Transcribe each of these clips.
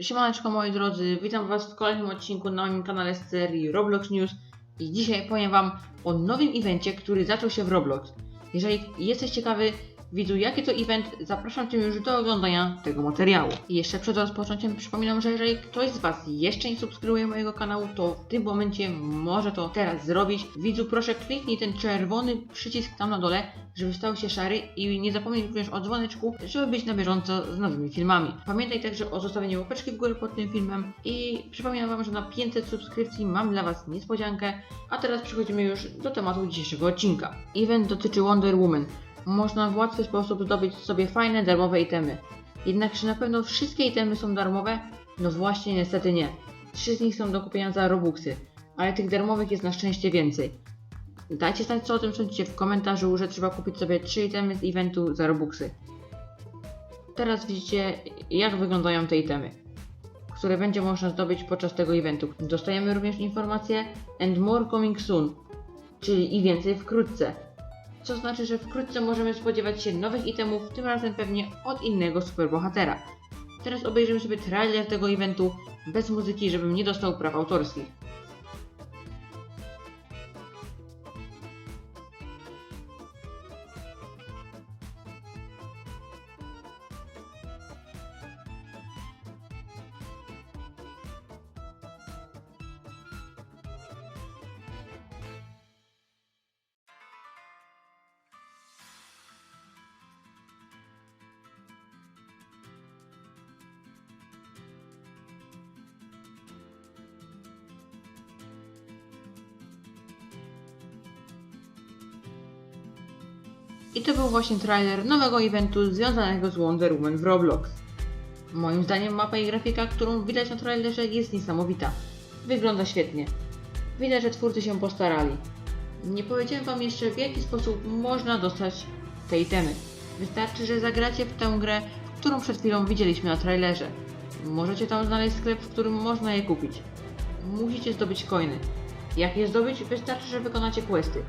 Siemaneczko moi drodzy, witam was w kolejnym odcinku na moim kanale z serii Roblox News i dzisiaj powiem wam o nowym evencie, który zaczął się w Roblox. Jeżeli jesteś ciekawy widzu jaki to event, zapraszam cię już do oglądania tego materiału. I jeszcze przed rozpoczęciem przypominam, że jeżeli ktoś z was jeszcze nie subskrybuje mojego kanału, to w tym momencie może to teraz zrobić. Widzu proszę kliknij ten czerwony przycisk tam na dole, żeby stał się szary i nie zapomnij również o dzwoneczku, żeby być na bieżąco z nowymi filmami. Pamiętaj także o zostawieniu łapeczki w górę pod tym filmem i przypominam Wam, że na 500 subskrypcji mam dla Was niespodziankę, a teraz przechodzimy już do tematu dzisiejszego odcinka. Event dotyczy Wonder Woman. Można w łatwy sposób zdobyć sobie fajne, darmowe itemy. Jednak czy na pewno wszystkie itemy są darmowe? No właśnie, niestety nie. Trzy z nich są do kupienia za Robuxy, ale tych darmowych jest na szczęście więcej. Dajcie znać co o tym sądzicie w komentarzu, że trzeba kupić sobie 3 itemy z eventu za Robuxy. Teraz widzicie jak wyglądają te itemy, które będzie można zdobyć podczas tego eventu. Dostajemy również informację and more coming soon, czyli i więcej wkrótce. Co znaczy, że wkrótce możemy spodziewać się nowych itemów, tym razem pewnie od innego superbohatera. Teraz obejrzymy sobie trailer tego eventu bez muzyki, żebym nie dostał praw autorskich. I to był właśnie trailer nowego eventu związanego z Wonder Woman w Roblox. Moim zdaniem mapa i grafika, którą widać na trailerze jest niesamowita. Wygląda świetnie. Widać, że twórcy się postarali. Nie powiedziałem wam jeszcze w jaki sposób można dostać te itemy. Wystarczy, że zagracie w tę grę, którą przed chwilą widzieliśmy na trailerze. Możecie tam znaleźć sklep, w którym można je kupić. Musicie zdobyć coiny. Jak je zdobyć? Wystarczy, że wykonacie questy.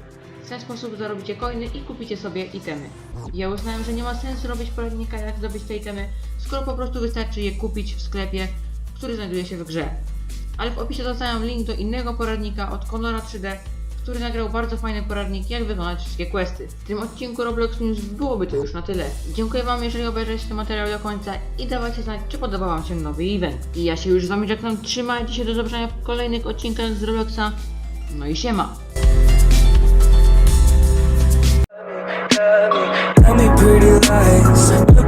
W ten sposób zarobicie coiny i kupicie sobie itemy. Ja uznałem, że nie ma sensu robić poradnika jak zdobyć te itemy, skoro po prostu wystarczy je kupić w sklepie, który znajduje się w grze. Ale w opisie zostawiam link do innego poradnika od Conora 3D, który nagrał bardzo fajny poradnik jak wykonać wszystkie questy. W tym odcinku Roblox News byłoby to już na tyle. Dziękuję wam jeżeli obejrzeliście ten materiał do końca i dawajcie znać czy podobał wam się nowy event. I ja się już z wami żegnam, trzymajcie się do zobaczenia w kolejnych odcinkach z Robloxa. No i siema! Tell me pretty lies,